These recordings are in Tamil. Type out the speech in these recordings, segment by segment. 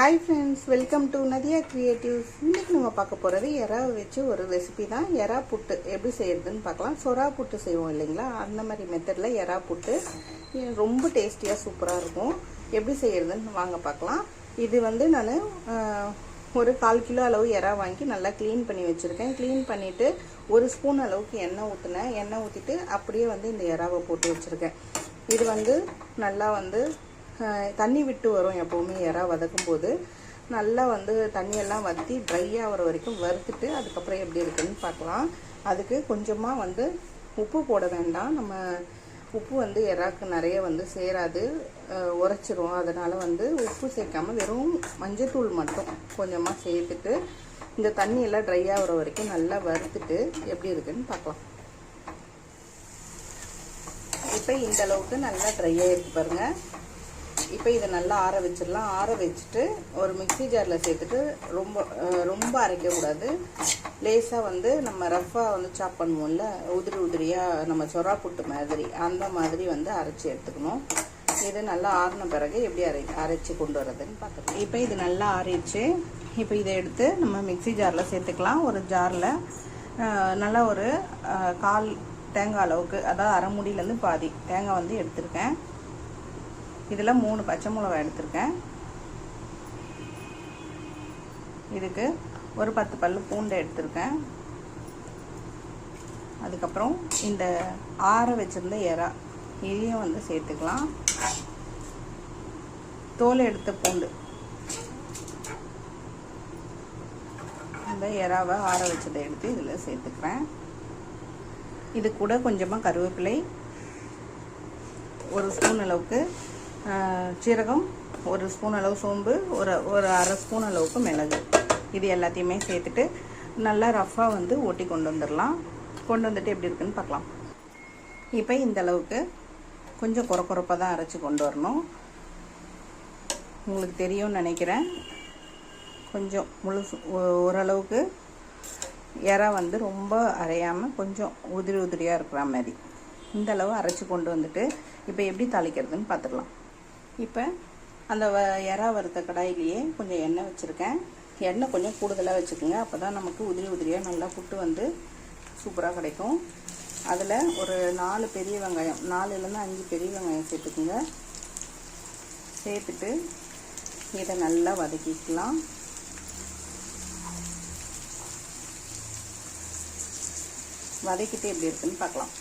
Hi friends welcome to Nadiya creatives இன்றைக்கி நம்ம பார்க்க போகிறது எறா வச்சு ஒரு ரெசிபி தான். எறா புட்டு எப்படி செய்யறதுன்னு பார்க்கலாம். சொரா புட்டு செய்வோம் இல்லைங்களா? அந்த மாதிரி மெத்தடில் எறா புட்டு. ரொம்ப டேஸ்டியாக சூப்பராக இருக்கும். எப்படி செய்யறதுன்னு வாங்க பார்க்கலாம். இது வந்து நான் ஒரு கால் கிலோ அளவு எறா வாங்கி நல்லா க்ளீன் பண்ணி வச்சுருக்கேன். க்ளீன் பண்ணிவிட்டு ஒரு ஸ்பூன் அளவுக்கு எண்ணெய் ஊற்றினேன் எண்ணெய் ஊற்றிட்டு அப்படியே வந்து இந்த எறாவை போட்டு வச்சுருக்கேன். இது வந்து நல்லா வந்து தண்ணி விட்டு வரும் எப்போவுமே இறா வதக்கும் போது நல்லா வந்து தண்ணியெல்லாம் வற்றி ட்ரை ஆகிற வரைக்கும் வறுத்துட்டு அதுக்கப்புறம் எப்படி இருக்குன்னு பார்க்கலாம். அதுக்கு கொஞ்சமாக வந்து உப்பு போட வேண்டாம். நம்ம உப்பு வந்து எறாக்கு நிறைய வந்து சேராது உரைச்சிரும். அதனால் வந்து உப்பு சேர்க்காமல் வெறும் மஞ்சத்தூள் மட்டும் கொஞ்சமாக சேர்த்துட்டு இந்த தண்ணியெல்லாம் ட்ரை ஆகிற வரைக்கும் நல்லா வறுத்துட்டு எப்படி இருக்குன்னு பார்க்கலாம். இப்போ இந்த அளவுக்கு நல்லா ட்ரை ஆகிருக்கு பாருங்கள் இப்போ இதை நல்லா ஆற வச்சிடலாம். ஆற வச்சுட்டு ஒரு மிக்ஸி ஜாரில் சேர்த்துட்டு ரொம்ப ரொம்ப அரைக்கக்கூடாது. லேசாக வந்து நம்ம ரஃப்பாக வந்து சாப் பண்ணுவோம்ல உதிரி உதிரியாக நம்ம சொரா புட்டு மாதிரி அந்த மாதிரி வந்து அரைச்சி எடுத்துக்கணும். இது நல்லா ஆறின பிறகு எப்படி அரை அரைச்சி கொண்டு வரதுன்னு பார்க்கலாம் இப்போ இது நல்லா ஆறிடுச்சு. இப்போ இதை எடுத்து நம்ம மிக்ஸி ஜாரில் சேர்த்துக்கலாம். ஒரு ஜாரில் நல்லா ஒரு கால் தேங்காய் அளவுக்கு அதாவது அரை முடியிலேருந்து பாதி தேங்காய் வந்து எடுத்திருக்கேன். இதில் மூணு பச்சை மிளகாய் எடுத்திருக்கேன். இதுக்கு ஒரு பத்து பல்லு பூண்டை எடுத்திருக்கேன். அதுக்கப்புறம் இந்த ஆற வச்சிருந்த எறா இதையும் வந்து சேர்த்துக்கலாம். தோல் எடுத்த பூண்டு. இந்த எறாவை ஆற வச்சதை எடுத்து இதில் சேர்த்துக்கிறேன். இது கூட கொஞ்சமாக கருவேப்பிலை ஒரு ஸ்பூன் அளவுக்கு சீரகம் ஒரு ஸ்பூன் அளவு சோம்பு ஒரு ஒரு அரை ஸ்பூன் அளவுக்கு மிளகு. இது எல்லாத்தையுமே சேர்த்துட்டு நல்லா ரஃப்பாக வந்து ஓட்டி கொண்டு வந்துடலாம். கொண்டு வந்துட்டு எப்படி இருக்குன்னு பார்க்கலாம். இப்போ இந்த அளவுக்கு கொஞ்சம் குறை குறைப்பாக தான் அரைச்சி கொண்டு வரணும். உங்களுக்கு தெரியும்னு நினைக்கிறேன். கொஞ்சம் முழுசு ஓரளவுக்கு இறா வந்து ரொம்ப அரையாமல் கொஞ்சம் உதிரி உதிரியாக இருக்கிற மாதிரி. இந்த அளவு அரைச்சி கொண்டு வந்துட்டு இப்போ எப்படி தாளிக்கிறதுன்னு பார்த்துக்கலாம் இப்போ அந்த வ இறா வறுத்த கடாயிலேயே கொஞ்சம் எண்ணெய் வச்சுருக்கேன். எண்ணெய் கொஞ்சம் கூடுதலாக வச்சுக்கோங்க. அப்போ தான் நமக்கு உதிரி உதிரியாக நல்லா புட்டு வந்து சூப்பராக கிடைக்கும். அதில் ஒரு நாலு பெரிய வெங்காயம் நாலுலேருந்து அஞ்சு பெரிய வெங்காயம் சேர்த்துக்குங்க. சேர்த்துட்டு இதை நல்லா வதக்கிக்கலாம். வதக்கிட்டு எப்படி இருக்குன்னு பார்க்கலாம்.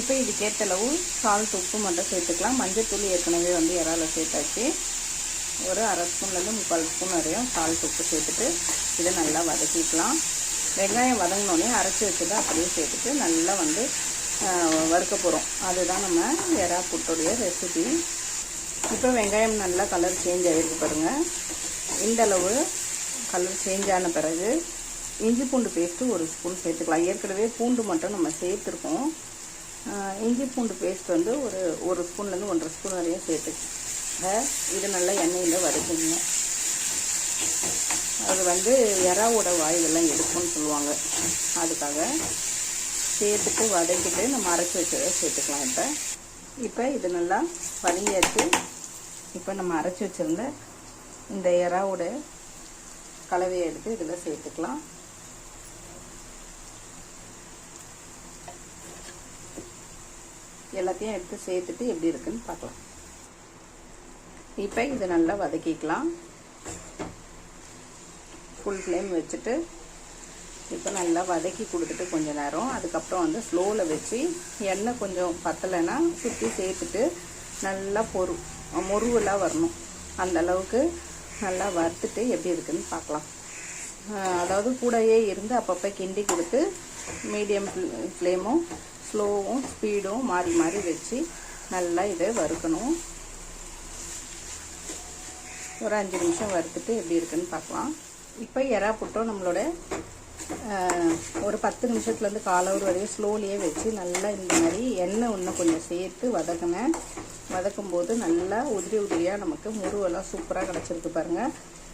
இப்போ இதுக்கேற்ற அளவு சால்ட் உப்பு மட்டும் சேர்த்துக்கலாம். மஞ்சத்தூள் ஏற்கனவே வந்து இறால சேர்த்தாச்சு. ஒரு அரை ஸ்பூன்லேருந்து முக்கால் ஸ்பூன் வரையும் சால்ட் உப்பு சேர்த்துட்டு இதை நல்லா வதக்கிக்கலாம். வெங்காயம் வதங்கினோடனே அரைச்சி வச்சதை அப்படியே சேர்த்துட்டு நல்லா வந்து வறுக்க போகிறோம் அதுதான் நம்ம எறா புட்டுடைய ரெசிபி இப்போ வெங்காயம் நல்லா கலர் சேஞ்ச் ஆகிருக்கு பாருங்கள் இந்தளவு கலர் சேஞ்ச் ஆன பிறகு இஞ்சி பூண்டு பேஸ்ட்டு ஒரு ஸ்பூன் சேர்த்துக்கலாம். ஏற்கனவே பூண்டு மட்டும் நம்ம சேர்த்துருக்கோம். இஞ்சி பூண்டு பேஸ்ட் வந்து ஒரு ஒரு ஸ்பூன்லேருந்து ஒன்றரை ஸ்பூன் வரையும் சேர்த்துக்க இது நல்லா எண்ணெயில் வதக்குங்க. அது வந்து எறாவோட வாயுவெல்லாம் எடுக்கும்னு சொல்லுவாங்க. அதுக்காக சேர்த்துட்டு வதக்கிட்டு நம்ம அரைச்சி வச்சதை சேர்த்துக்கலாம் இப்போ. இப்போ இது நல்லா வதங்கியாச்சு. இப்போ நம்ம அரைச்சி வச்சுருந்த இந்த எறாவோட கலவையை எடுத்து இதில் சேர்த்துக்கலாம். எல்லாத்தையும் எடுத்து சேர்த்துட்டு எப்படி இருக்குன்னு பார்க்கலாம் இப்போ இதை நல்லா வதக்கிக்கலாம். ஃபுல் ஃப்ளேம் வச்சுட்டு இப்போ நல்லா வதக்கி கொடுத்துட்டு கொஞ்சம் நேரம். அதுக்கப்புறம் வந்து ஸ்லோவில் வச்சு எண்ணெய் கொஞ்சம் பத்தலைன்னா சுற்றி சேர்த்துட்டு நல்லா பொரு முருவலாக வரணும். அந்த அளவுக்கு நல்லா வறுத்துட்டு எப்படி இருக்குன்னு பார்க்கலாம். அதாவது கூடயே இருந்து அப்பப்போ கிண்டி கொடுத்து மீடியம் ஃப்ளேமும் ஸ்லோவும் ஸ்பீடும் மாறி மாறி வச்சு நல்லா இதை வறுக்கணும். ஒரு அஞ்சு நிமிஷம் வறுத்துட்டு எப்படி இருக்குன்னு பார்க்கலாம். இப்போ எறா புட்டும் நம்மளோட ஒரு பத்து நிமிஷத்துலேருந்து கால் ஒரு வரையும் ஸ்லோலியே வச்சு நல்லா இந்த மாதிரி எண்ணெய் இன்னும் கொஞ்சம் சேர்த்து வதக்கினேன் வதக்கும் போது நல்லா உதிரி உதிரியாக நமக்கு முருவெல்லாம் சூப்பராக கிடச்சிருக்கு பாருங்கள்